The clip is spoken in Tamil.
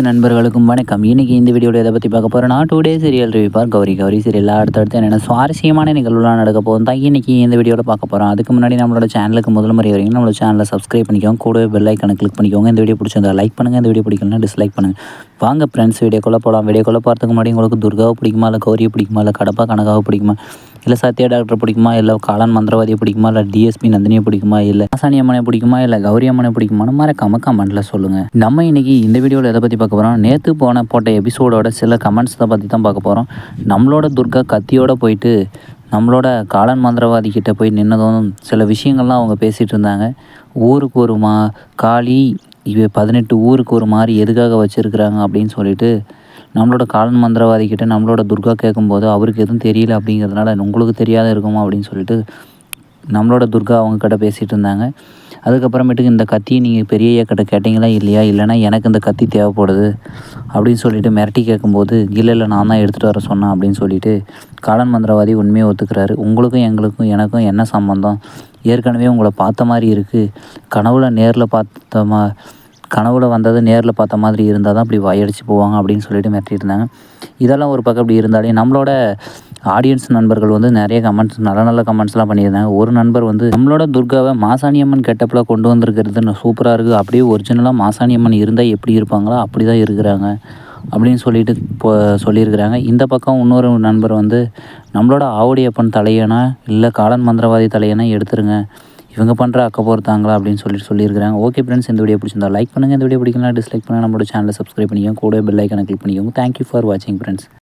நண்பர்களுக்கும் வணக்கம். இன்னைக்கு இந்த வீடியோவில் எதை பற்றி பார்க்க போகிறோம்னா டூ டே சீரியல் ரிவிப்பார் கௌரி கௌரி சீரியல் அடுத்தடுத்து என்னென்ன சுவாரஸ்யமான நிகழ்வுலாம் நடக்க போகும் தான் இன்னைக்கு இந்த வீடியோவில் பார்க்க போகிறோம் அதுக்கு முன்னாடி நம்மளோட சேனலுக்கு முதல் முறை வரைக்கும் நம்மளோட சேனலை சப்ஸ்கிரைப் பண்ணிக்கோங்க. கூடவே பெல் ஐக்கனை கிளிக் பண்ணிக்கோங்க. இந்த வீடியோ பிடிச்சிருந்தா லைக் பண்ணுங்கள் இந்த வீடியோ பிடிக்கலனா டிஸ்லைக் பண்ணுங்கள் வாங்க ஃப்ரெண்ட்ஸ் வீடியோக்குள்ளே போகலாம் வீடியோக்குள்ளே போகிறதுக்கு முன்னாடி உங்களுக்கு துர்காவை பிடிக்குமா? இல்லை கௌரியை பிடிக்குமா? இல்லை கடப்பா கனகாவை பிடிக்குமா? இல்லை சத்யா டாக்டர் பிடிக்குமா? இல்லை காளான் மந்திரவாதியை பிடிக்குமா? இல்லை டிஎஸ்பி நந்தினியை பிடிக்குமா? இல்லை ஆசானி அம்மனை பிடிக்குமா? இல்லை கௌரி அம்மனை பிடிக்குமான்னு மறக்காம கமெண்ட்டில் சொல்லுங்கள் நம்ம இன்னைக்கு இந்த வீடியோவில் எதை பற்றி பார்க்க போகிறோம் நேற்று போன போட்ட எபிசோடோட சில கமெண்ட்ஸ் தான் பற்றி தான் பார்க்க போகிறோம் நம்மளோட துர்கா கத்தியோட போயிட்டு நம்மளோட காளான் மந்திரவாதி கிட்டே போய் நின்னதும் சில விஷயங்கள்லாம் அவங்க பேசிகிட்டு இருந்தாங்க. ஊருக்கு ஒரு மா காளி இவ பதினெட்டு ஊருக்கு ஒரு மாதிரி எதுக்காக வச்சுருக்குறாங்க அப்படின்னு சொல்லிட்டு நம்மளோட காலன் மந்திரவாதிக்கிட்ட நம்மளோட துர்கா கேட்கும்போது அவருக்கு எதுவும் தெரியல அப்படிங்கிறதுனால உங்களுக்கு தெரியாத இருக்குமா? அப்படின்னு சொல்லிட்டு நம்மளோட துர்கா அவங்க கிட்ட பேசிகிட்டு இருந்தாங்க. அதுக்கப்புறமேட்டுக்கு இந்த கத்தியை நீங்கள் பெரிய ஐயா கேட்டிங்களா இல்லையா? இல்லைனா எனக்கு இந்த கத்தி தேவைப்படுது. அப்படின்னு சொல்லிட்டு மிரட்டி கேட்கும்போது இல்லை இல்லை நான் தான் எடுத்துகிட்டு வர சொன்னேன். அப்படின்னு சொல்லிட்டு காலன் மந்திரவாதி உண்மையை ஒத்துக்கிறாரு. உங்களுக்கும் எங்களுக்கும் எனக்கும் என்ன சம்மந்தம் ஏற்கனவே உங்களை பார்த்த மாதிரி இருக்குது கனவுல நேரில் பார்த்த மா கனவுல வந்தது நேரில் பார்த்த மாதிரி இருந்தால் தான் இப்படி வாயடிச்சு போவாங்க அப்படின்னு சொல்லிட்டு மிரட்டிருந்தாங்க இதெல்லாம் ஒரு பக்கம் இப்படி இருந்தாலே நம்மளோட ஆடியன்ஸ் நண்பர்கள் வந்து நிறைய கமெண்ட்ஸ் நல்ல நல்ல கமெண்ட்ஸ்லாம் பண்ணியிருந்தாங்க. ஒரு நண்பர் வந்து நம்மளோட துர்காவை மாசாணியம்மன் கெட்டப்பில் கொண்டு வந்திருக்கிறது சூப்பராக இருக்குது அப்படியே ஒரிஜினலாக மாசாணியம்மன் இருந்தால் எப்படி இருப்பாங்களோ அப்படி தான் இருக்கிறாங்க அப்படின்னு சொல்லிட்டு இப்போ சொல்லியிருக்கிறாங்க. இந்த பக்கம் இன்னொரு நண்பர் வந்து நம்மளோட ஆவுடையப்பன் தலையனா இல்லை காலன் மந்திரவாதி தலையனா எடுத்துருங்க. இவங்க பண்ணுற அக்க பொறுத்தாங்களா அப்படின்னு சொல்லிட்டு சொல்லியிருக்காங்க ஓகே ஃப்ரெண்ட்ஸ் இந்த வீடியோ பிடிச்சிருந்தா லைக் பண்ணுங்கள் இந்த வீடியோ பிடிக்கலாம் டிஸ்லைக் பண்ணுங்கள் நம்மளோட சேனலை சப்ஸ்கிரைப் பண்ணிக்கோங்க. கூட பெல் ஐக்கனை கிளிக் பண்ணிக்கோங்க. தேங்க்யூ ஃபார் வாட்சிங் ஃப்ரெண்ட்ஸ்